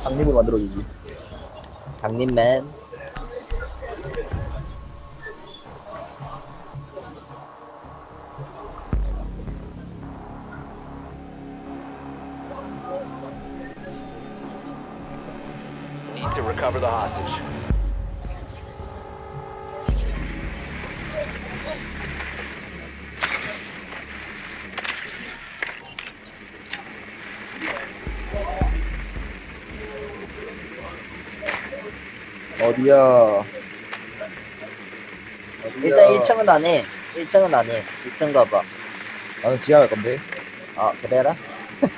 장님으로 만들어주지. 장님맨. Need to recover the hostage. 어디야? 어디야? 일단 1층은 안 해. 1층은 안 해. 2층 가봐. 나는 지하 갈 건데. 아, 그래라?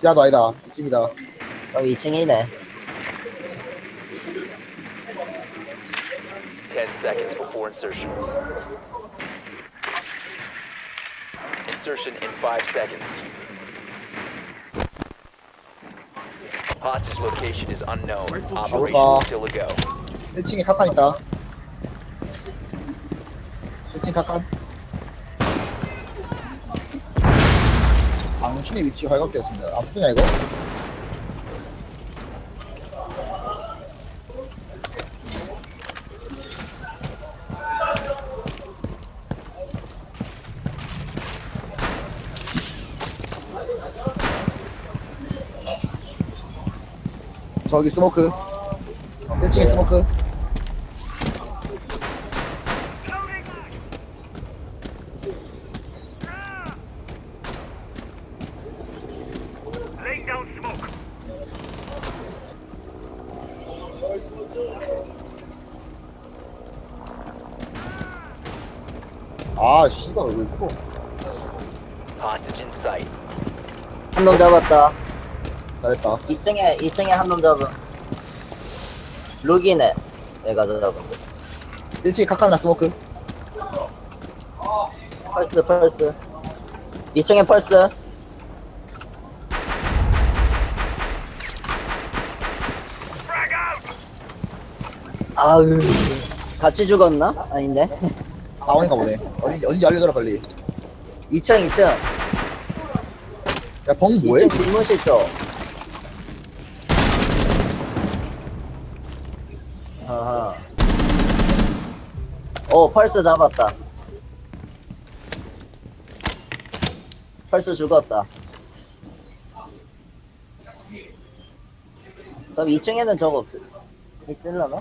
지하도 아니다. 2층이다. 그럼 2층이네. 10 seconds before insertion. Insertion in 5 seconds. Hostage location is unknown. Operation is still a go. 1층에 카칸 있다. 1층 카칸. 당신의 위치 발각되었습니다. 아프냐 이거? 저기 스모크 1층에 스모크. 아 씨발 왜 이거 Hostage in sight. 한놈 잡았다. 잘했다 2층에, 2층에 한 놈 잡은. 룩이네. 내가 잡은. 1층에 카카나 스모크 펄스, 펄스. 2층에 펄스. 아유. 같이 죽었나? 아닌데. 나오니까 보네 어디 어딘지 알려줘라 빨리 2층, 2층. 야 벙 뭐해? 2층 집무실 쪽. 아하. 오, 펄스 잡았다. 펄스 죽었다. 그럼 2층에는 저거 없을, 있을라나?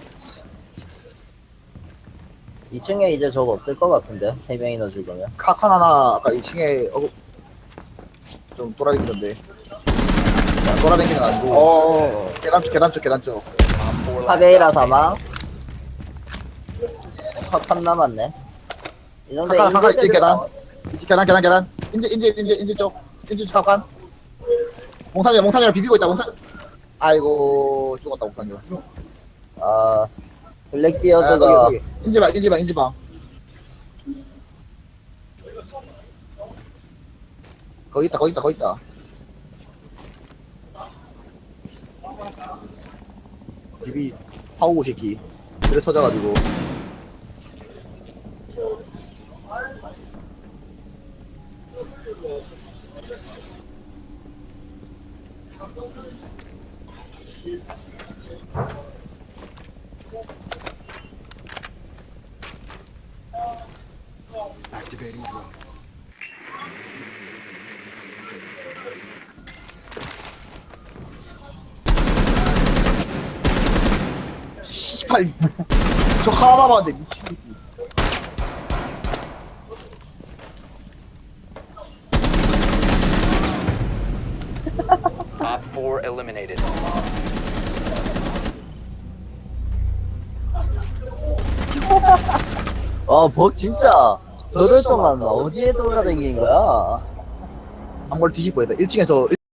2층에 이제 저거 없을 것 같은데? 3명이나 죽으면. 카칸 하나 아까 2층에 어, 좀 돌아다니던데 야, 돌아다니는 거 아니고 어, 계단 쪽 계단 쪽 계단 쪽 Op 4 last 파베이라 사망. 팝판 남았네. 이 카칸 2층 인재들이 계단. 2층 계단 계단 계단. 인제 인제 인제 인제 쪽. 쪽 카칸 몽탄이 몽탄이랑 비비고 있다 몽탄 아이고 죽었다 몽탄이 아, 아, 블랙비어드가 거기 인제방 인제방 인제방. 거기 있다 거기 있다 거기 있다 비비 파우고 새끼 그래 터져가지고 Activating drone. 씨발 저 하나 봤는데 미친 새끼 Op 4 eliminated. 어, 복 진짜 저럴 동안 어디에 돌아다니는 거야? 한걸 뒤집어야 돼 1층에서